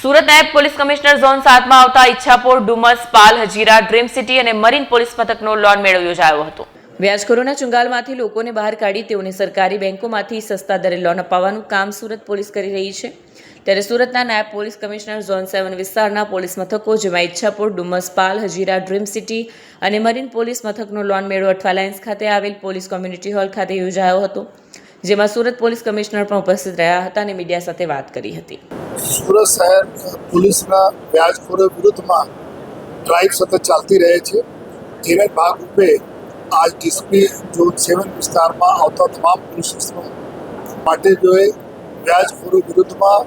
સુરત નાયબ police commissioner zone સાતમાં આવતા ઈચ્છાપોર ડુમસ, પાલ, હજીરા, ડ્રીમ સિટી અને મરીન પોલીસ મથકનો લોન મેળો યોજાયો હતો. વ્યાજખોરોના ચુંગાલમાંથી લોકોને બહાર કાઢી તેઓને સરકારી બેંકોમાંથી સસ્તા દરે લોન અપાવવાનું કામ સુરત પોલીસ કરી રહી છે. ત્યારે સુરતના નાયબ પોલીસ કમિશનર ઝોન સેવન વિસ્તારના પોલીસ મથકો, જેમાં ઈચ્છાપુર ડુમસ, પાલ, હજીરા, ડ્રીમ સિટી અને મરીન પોલીસ મથકનો લોન મેળો અઠવા લાઇન્સ ખાતે આવેલ પોલીસ કોમ્યુનિટી હોલ ખાતે યોજાયો હતો. જેમાં સુરત પોલીસ કમિશનર પણ ઉપસ્થિત રહ્યા હતા અને મીડિયા સાથે વાત કરી હતી. સુરત શહેર પોલીસના વ્યાજખોરો વિરુદ્ધમાં ડ્રાઈવ સતત ચાલતી રહે છે. જેને ભાગરૂપે આજ ડિસ્પ્લે ઝોન સેવન વિસ્તારમાં આવતા તમામ પોલીસ સ્ટેશનો માટે જોએ વ્યાજખોરો વિરુદ્ધમાં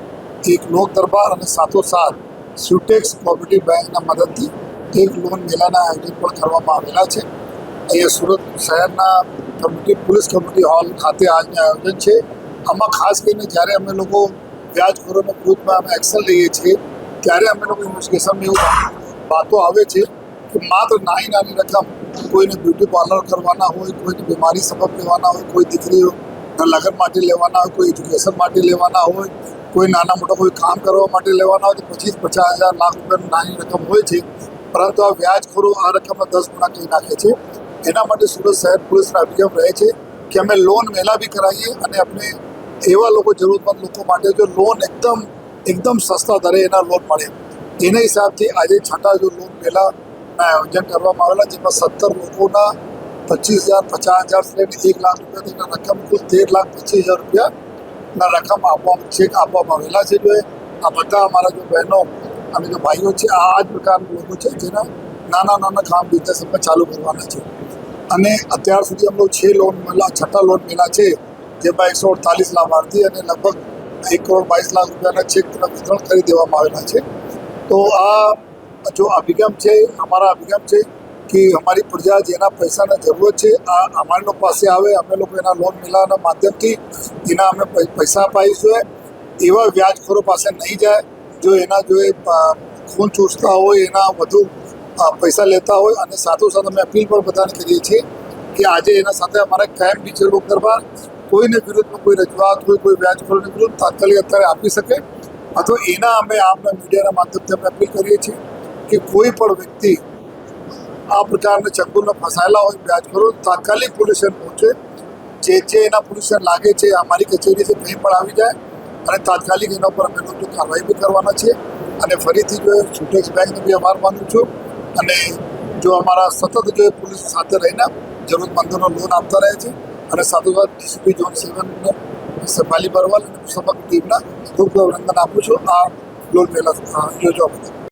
એક લોક દરબાર અને સાથોસાથ સ્યુટેક્સ કોઓપરેટિવ બેંકના મદદથી એક લોન મેળાના આયોજન પણ કરવામાં આવેલા છે. અહીંયા સુરત શહેરના કમ્યુનિટી પોલીસ કમિટી હોલ ખાતે આજનું આયોજન છે. આમાં ખાસ કરીને જ્યારે અમે લોકો વ્યાજખોરોના વિરુદ્ધમાં અમે એક્શન લઈએ છીએ, ત્યારે અમે લોકો ઇન્વેસ્ટિગેશનમાં એવું વાતો આવે છે કે માત્ર નાની નાની રકમ કોઈને બ્યુટી પાર્લર કરવાના હોય, કોઈને બીમારી સબબ લેવાના હોય, કોઈ દીકરીઓના લગ્ન માટે લેવાના હોય, કોઈ એજ્યુકેશન માટે લેવાના હોય, કોઈ નાના મોટા કોઈ કામ કરવા માટે લેવાના હોય, તો પચીસ પચાસ હજાર લાખ રૂપિયાની નાની રકમ હોય છે. પરંતુ આ વ્યાજખોરો આ રકમમાં દસ ગુણા કહી નાખે છે. એના માટે સુરત શહેર પોલીસના અભિગમ રહે છે કે અમે લોન વહેલા બી કરાવીએ અને આપણે એવા લોકો જરૂરતમંદ લોકો માટે જો લોન એકદમ એકદમ સસ્તા દરે એના લોન મળે. એના હિસાબથી આજે છઠ્ઠા જો લોન પહેલા આયોજન કરવામાં આવેલા, જેમાં સત્તર લોકોના પચીસ હજાર, પચાસ હજાર લઈને એક લાખ રૂપિયા રકમ કુલ તેર લાખ પચીસ હજાર રૂપિયાના રકમ આપવા ચેક આપવામાં આવેલા છે. જો આ બધા અમારા જો બહેનો અને જો ભાઈઓ છે, આ આ જ પ્રકારના લોકો છે, જેના નાના નાના કામ બિઝનેસ અમે ચાલુ કરવાના છે. અને અત્યાર સુધી અમે છ લોન મેળા છઠ્ઠા લોન મળ્યા છે જેમાં એકસો અડતાલીસ લાભાર્થી અને લગભગ એક કરોડ બાવીસ લાખ રૂપિયાના ચેક વિતરણ કરી દેવામાં આવેલા છે. તો આ જો અભિગમ છે, અમારા અભિગમ છે કે અમારી પ્રજા જેના પૈસાની જરૂરત છે, આ અમારી પાસે આવે, અમે લોકો એના લોન મેળાના માધ્યમથી એના અમે પૈસા અપાવીશું એવા વ્યાજખોરો પાસે નહીં જાય, જો એના જો એ ખૂન ચૂસતા હોય, એના વધુ પૈસા લેતા હોય અને સાથોસાથ અમે અપીલ પણ બધાને કરીએ છીએ કે આજે એના સાથે અમારે કાયમ લોક દરબાર કોઈને વિરુદ્ધમાં કોઈ રજૂઆત હોય, કોઈ વ્યાજખોરની વિરુદ્ધ તાત્કાલિક અત્યારે આપી શકે. અથવા એના અમે આપના મીડિયાના માધ્યમથી અમે અપીલ કરીએ છીએ કે કોઈ પણ વ્યક્તિ આ પ્રકારના ચંગુલમાં ફસાયેલા હોય વ્યાજખોરો તાત્કાલિક પોલીસ પહોંચે. જે જે એના પોલીસ લાગે છે, અમારી કચેરી છે, કંઈ પણ આવી જાય અને તાત્કાલિક એના ઉપર અમે લોકો કાર્યવાહી બી કરવાના છીએ. અને ફરીથી જો સુટેક્સ બેંકને બી આભાર માનું છું અને જો અમારા સતત જો પોલીસ સાથે રહીને જરૂરતમંદોનો લોન આપતા રહે છે અને સાથોસાથ ડીસીપી ઝોન સેવનને સફાલી બરવાલ અને સમગ્ર ટીમના ખૂબ અભિનંદન આપું છું. આ લોન પહેલાં યોજવા બદલ.